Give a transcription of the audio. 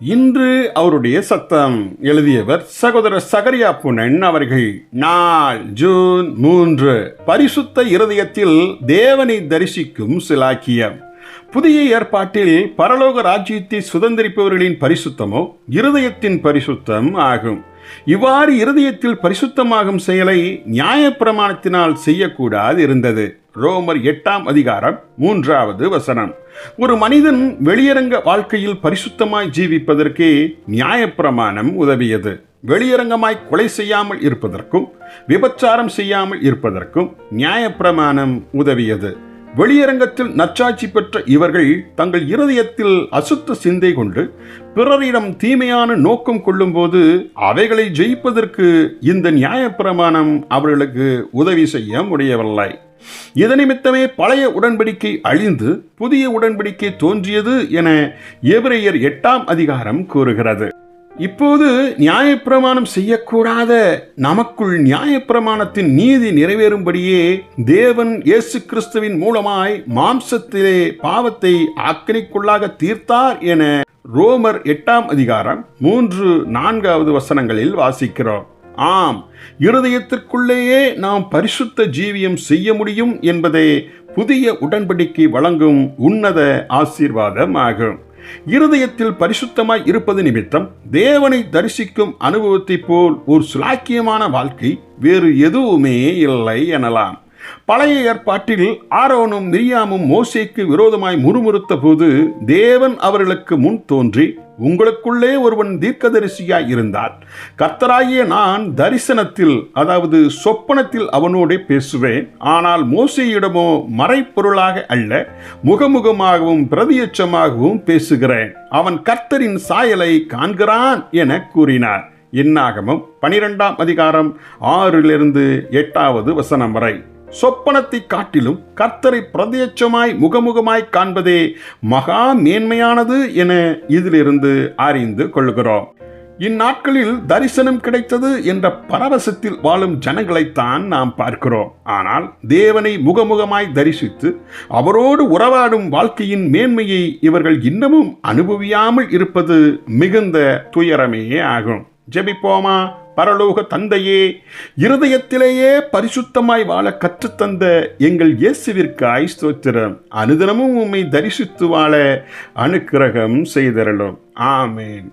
இன்று அவருடைய சத்தம் எழுதியவர் சகோதரர் சகரியா புனன் அவர்கள். நாள் ஜூன் மூன்று. பரிசுத்த இருதயத்தில் தேவனை தரிசிக்கும் சிலாக்கியம். புதிய ஏற்பாட்டில் பரலோக ராஜ்யத்தை சுதந்திரிப்பவர்களின் பரிசுத்தமோ இருதயத்தின் பரிசுத்தம் ஆகும். இவ்வாறு இருதயத்தில் பரிசுத்தமாகும் செயலை நியாயப்பிரமாணத்தினால் செய்யக்கூடாது இருந்தது. ரோமர் எட்டாம் அதிகாரம் மூன்றாவது வசனம். ஒரு மனிதன் வெளியரங்க வாழ்க்கையில் பரிசுத்தமாய் ஜீவிப்பதற்கே நியாயப்பிரமாணம் உதவியது. வெளியரங்கமாய் கொலை செய்யாமல் இருப்பதற்கும் விபச்சாரம் செய்யாமல் இருப்பதற்கும் நியாயப்பிரமாணம் உதவியது. வெளியரங்கத்தில் நச்சாட்சி பெற்ற இவர்கள் தங்கள் இருதயத்தில் அசுத்த சிந்தை கொண்டு பிறரிடம் தீமையான நோக்கம் கொள்ளும்போது அவைகளை ஜெயிப்பதற்கு இந்த நியாயப்பிரமாணம் அவர்களுக்கு உதவி செய்ய முடியவில்லை. இதனிமித்தமே பழைய உடன்படிக்கை அழிந்து புதிய உடன்படிக்கை தோன்றியது என எபிரேயர் எட்டாம் அதிகாரம் கூறுகிறது. இப்போது நியாயப்பிரமாணம் செய்யக்கூடாத நமக்குள் நியாயப்பிரமாணத்தின் நீதி நிறைவேறும்படியே தேவன் இயேசு கிறிஸ்துவின் மூலமாய் மாம்சத்திலே பாவத்தை ஆக்கினைக்குள்ளாக தீர்த்தார் என ரோமர் எட்டாம் அதிகாரம் மூன்று நான்காவது வசனங்களில் வாசிக்கிறோம். ஆம் இருதயத்திற்குள்ளேயே நாம் பரிசுத்த ஜீவியம் செய்ய முடியும் என்பதே புதிய உடன்படிக்கை வழங்கும் உன்னத ஆசீர்வாதம் ஆகும் இருதயத்தில் பரிசுத்தமாய் இருப்பது நிமித்தம் தேவனை தரிசிக்கும் அனுபவத்தைப் போல் ஒரு சுலாக்கியமான வாழ்க்கை வேறு எதுவுமே இல்லை எனலாம். பழைய ஏற்பாட்டில் ஆரோனும் மிரியாமும் மோசேக்கு விரோதமாய் முறுமுறுத்த போது தேவன் அவர்களுக்கு முன் தோன்றி உங்களுக்குள்ளே ஒருவன் தீர்க்கதரிசியாய் இருந்தால் கர்த்தராகிய நான் தரிசனத்தில் அதாவது சொப்பனத்தில் அவனோடே பேசுவேன். ஆனால் மோசையிடமோ மறைப்பொருளாக அல்ல முகமுகமாகவும் பிரதியட்சமாகவும் பேசுகிறேன். அவன் கர்த்தரின் சாயலை காண்கிறான் என கூறினார். என்னாகமும் பனிரெண்டாம் அதிகாரம் ஆறிலிருந்து எட்டாவது வசனம் வரை. சொப்பனத்தை காட்டிலும் கர்த்தரை பிரத்யட்சமாய் முகமுகமாய் காண்பதே மகா மேன்மையானது என இதிலிருந்து அறிந்து கொள்கிறோம் இந்நாட்களில் தரிசனம் கிடைத்தது என்ற பரவசத்தில் வாழும் ஜனங்களைத்தான் நாம் பார்க்கிறோம். ஆனால் தேவனை முகமுகமாய் தரிசித்து அவரோடு உறவாடும் வாழ்க்கையின் மேன்மையை இவர்கள் இன்னமும் அனுபவியாமல் இருப்பது மிகுந்த துயரமே ஆகும். ஜெபிப்போமா? பரலோக தந்தையே இருதயத்திலேயே பரிசுத்தமாய் வாழ கற்றுத்தந்த எங்கள் இயேசுவிற்காய் ஸ்தோத்திரம் அனுதினமும் உம்மை தரிசித்து வாழ அனுக்கிரகம் செய்தரலும் ஆமேன்.